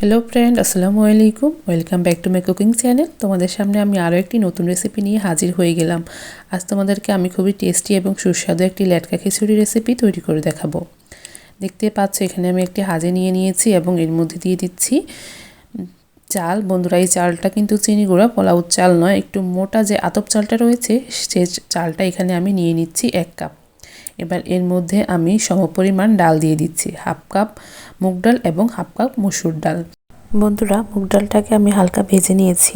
Hello friend আসসালামু আলাইকুম। Welcome back to my cooking channel তোমাদের সামনে আমি আরও একটি নতুন রেসিপি নিয়ে হাজির হয়ে গেলাম। আজ তোমাদেরকে আমি খুবই টেস্টি এবং সুস্বাদু একটি ল্যাটকা খিচুড়ি রেসিপি তৈরি করে দেখাবো। দেখতে পাচ্ছ, এখানে আমি একটি হাজে নিয়ে নিয়েছি এবং এর মধ্যে দিয়ে দিচ্ছি চাল। বন্ধুরা, এই চালটা কিন্তু চিনি গুঁড়া, পোলাও চাল নয়। একটু মোটা যে আতপ চালটা রয়েছে, সে চালটা এখানে আমি নিয়ে নিচ্ছি এক কাপ। এবার এর মধ্যে আমি সমপরিমাণ ডাল দিয়ে দিচ্ছি, হাফ কাপ মুগ ডাল এবং হাফ কাপ মসুর ডাল। বন্ধুরা, মুগ ডালটাকে আমি হালকা ভেজে নিয়েছি।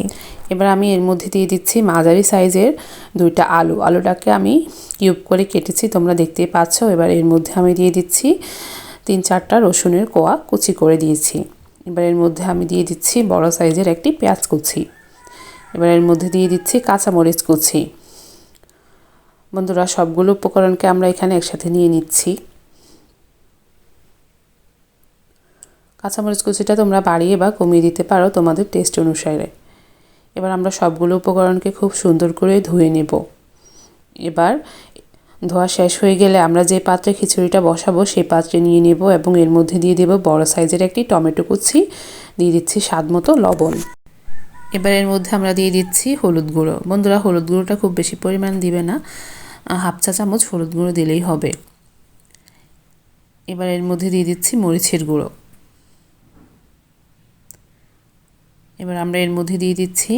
এবার আমি এর মধ্যে দিয়ে দিচ্ছি মাঝারি সাইজের দুইটা আলু। আলুটাকে আমি কিউব করে কেটেছি, তোমরা দেখতেই পাচ্ছ। এবার এর মধ্যে আমি দিয়ে দিচ্ছি তিন চারটা রসুনের কোয়া কুচি করে দিয়েছি। এবার এর মধ্যে আমি দিয়ে দিচ্ছি বড় সাইজের একটি পেঁয়াজ কুচি। এবার এর মধ্যে দিয়ে দিচ্ছি কাঁচামরিচ কুচি। বন্ধুরা, সবগুলো উপকরণকে আমরা এখানে একসাথে নিয়ে নিচ্ছি। কাঁচামরিচ কুচিটা তোমরা বাড়িয়ে বা কমিয়ে দিতে পারো তোমাদের টেস্ট অনুসারে। এবার আমরা সবগুলো উপকরণকে খুব সুন্দর করে ধুয়ে নেব। এবার ধোয়া শেষ হয়ে গেলে আমরা যে পাত্রে খিচুড়িটা বসাবো সেই পাত্রে নিয়ে নেব এবং এর মধ্যে দিয়ে দেব বড় সাইজের একটি টমেটো কুচি। দিয়ে দিচ্ছি স্বাদ মতো লবণ। এবার এর মধ্যে আমরা দিয়ে দিচ্ছি হলুদ গুঁড়ো। বন্ধুরা, হলুদ গুঁড়োটা খুব বেশি পরিমাণ দিবে না। হাফ চা চামচ হলুদ গুঁড়ো দিলেই হবে। এবার এর মধ্যে দিয়ে দিচ্ছি মরিচের গুঁড়ো। এবার আমরা এর মধ্যে দিয়ে দিচ্ছি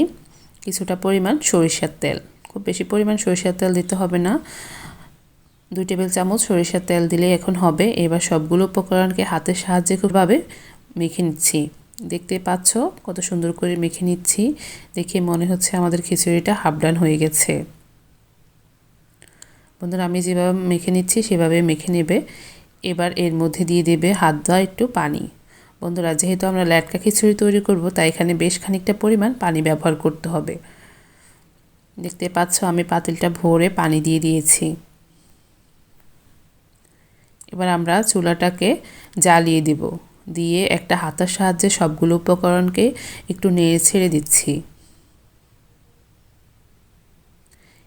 কিছুটা পরিমাণ সরিষার তেল। খুব বেশি পরিমাণ সরিষার তেল দিতে হবে না। দুই টেবিল চামচ সরিষার তেল দিলে এখন হবে। এবার সবগুলো উপকরণকে হাতের সাহায্যে খুবভাবে মেখে নিচ্ছি। দেখতে পাচ্ছ কত সুন্দর করে মেখে নিচ্ছি। দেখে মনে হচ্ছে আমাদের খিচুড়িটা হাফ ডান হয়ে গেছে। বন্ধুরা, আমি যেভাবে মেখে নিচ্ছি সেভাবে মেখে নেবে। এবার এর মধ্যে দিয়ে দেবে হাত ধোয়া একটু পানি। বন্ধুরা, যেহেতু আমরা ল্যাটকা খিচুড়ি তৈরি করব, তাই এখানে বেশ খানিকটা পরিমাণ পানি ব্যবহার করতে হবে। দেখতে পাচ্ছ, আমি পাতিলটা ভরে পানি দিয়ে দিয়েছি। এবার আমরা চুলাটাকে জ্বালিয়ে দিব। দিয়ে একটা হাতার সাহায্যে সবগুলো উপকরণকে একটু নেড়ে ছেড়ে দিচ্ছি।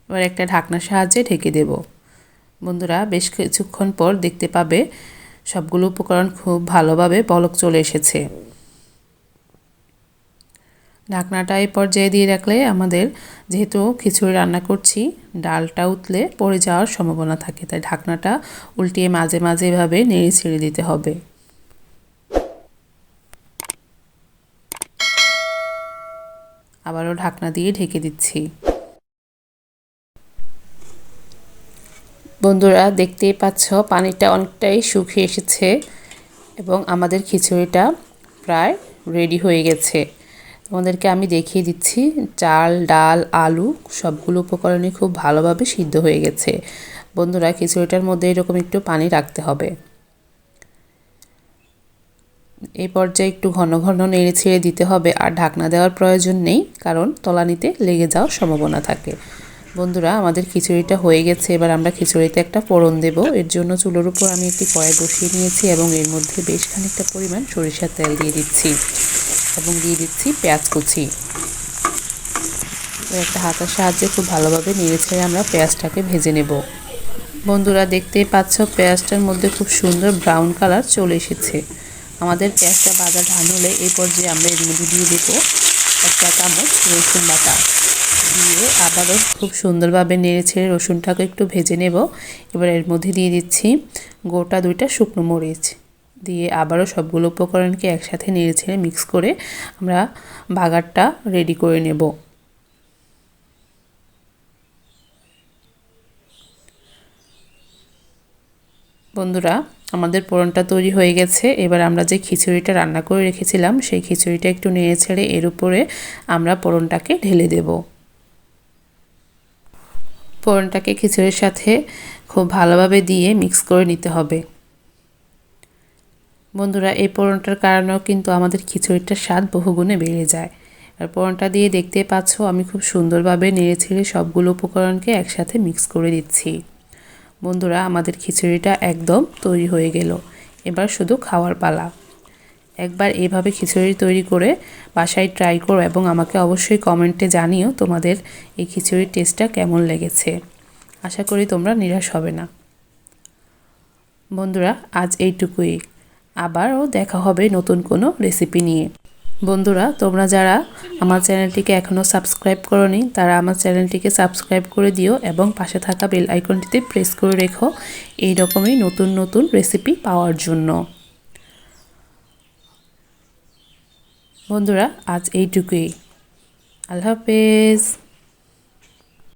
এবার একটা ঢাকনার সাহায্যে ঢেকে দেব। বন্ধুরা, বেশ কিছুক্ষণ পর দেখতে পাবে সবগুলো উপকরণ খুব ভালোভাবে পলক চলে এসেছে। ঢাকনাটা এই পর্যায়ে দিয়ে রাখলে আমাদের যেহেতু খিচুড়ি রান্না করছি, ডালটা উতলে পড়ে যাওয়ার সম্ভাবনা থাকে, তাই ঢাকনাটা উল্টিয়ে মাঝে মাঝে এভাবে নেড়ে ছেড়ে দিতে হবে। আবারও ঢাকনা দিয়ে ঢেকে দিচ্ছি। বন্ধুরা দেখতেই পাচ্ছ, পানিটা অনেকটাই শুকিয়ে এসেছে এবং আমাদের খিচুড়িটা প্রায় রেডি হয়ে গেছে। তোমাদেরকে আমি দেখিয়ে দিচ্ছি, চাল, ডাল, আলু সবগুলো উপকরণই খুব ভালোভাবে সিদ্ধ হয়ে গেছে। বন্ধুরা, খিচুড়িটার মধ্যে এরকম একটু পানি রাখতে হবে। এই পর্যায়ে একটু ঘন ঘন নেড়ে ছেড়ে দিতে হবে আর ঢাকনা দেওয়ার প্রয়োজন নেই, কারণ তলানিতে লেগে যাওয়ার সম্ভাবনা থাকে। বন্ধুরা, আমাদের খিচুড়িটা হয়ে গেছে। এবার আমরা খিচুড়িতে একটা ফোড়ন দেব। এর জন্য চুলোর উপর আমি একটি কড়াই বসিয়ে নিয়েছি এবং এর মধ্যে বেশ খানিকটা পরিমাণ সরিষার তেল দিয়ে দিচ্ছি এবং দিয়ে দিচ্ছি পেঁয়াজ কুচি। একটা হাতার সাহায্যে খুব ভালোভাবে নেড়ে ছেড়ে আমরা পেঁয়াজটাকে ভেজে নেব। বন্ধুরা, দেখতেই পাচ্ছ পেঁয়াজটার মধ্যে খুব সুন্দর ব্রাউন কালার চলে এসেছে। আমাদের পেঁয়াজটা বাজার ধান হলে এই পর্যায়ে আমরা এর মধ্যে দিয়ে দেবো একটা চামচ রসুন বাটা। দিয়ে আবারও খুব সুন্দরভাবে নেড়ে ছেড়ে রসুনটাকে একটু ভেজে নেব। এবার এর মধ্যে দিয়ে দিচ্ছি গোটা দুইটা শুকনো মরিচ। দিয়ে আবারও সবগুলো উপকরণকে একসাথে নেড়ে ছেড়ে মিক্স করে আমরা বাগারটা রেডি করে নেব। বন্ধুরা, আমাদের পোড়নটা তৈরি হয়ে গেছে। এবার আমরা যে খিচুড়িটা রান্না করে রেখেছিলাম, সেই খিচুড়িটা একটু নেড়ে ছেড়ে এর উপরে আমরা পোড়নটাকে ঢেলে দেব। পোড়নটাকে খিচুড়ির সাথে খুব ভালোভাবে দিয়ে মিক্স করে নিতে হবে। বন্ধুরা, এই পোড়নটার কারণেও কিন্তু আমাদের খিচুড়িটার স্বাদ বহুগুণে বেড়ে যায়। আর পোড়নটা দিয়ে দেখতে পাচ্ছ, আমি খুব সুন্দরভাবে নেড়ে ছেড়ে সবগুলো উপকরণকে একসাথে মিক্স করে দিচ্ছি বন্ধুরা, আমাদের খিচুড়িটা একদম তৈরি হয়ে গেল। এবার শুধু খাওয়ার পালা। একবার এভাবে খিচুড়ি তৈরি করে বাসায় ট্রাই করো এবং আমাকে অবশ্যই কমেন্টে জানিও তোমাদের এই খিচুড়ির টেস্টটা কেমন লেগেছে। আশা করি তোমরা নিরাশ হবে না। বন্ধুরা, আজ এইটুকুই। আবারও দেখা হবে নতুন কোনো রেসিপি নিয়ে। বন্ধুরা, তোমরা যারা আমার চ্যানেলটিকে এখনও সাবস্ক্রাইব করনি, তারা আমার চ্যানেলটিকে সাবস্ক্রাইব করে দিও এবং পাশে থাকা বেল আইকনটিতে প্রেস করে রেখো। এই রকমই নতুন নতুন রেসিপি পাওয়ার জন্য। বন্ধুরা আজ এইটুকুই। আল্লাহ হাফেজ।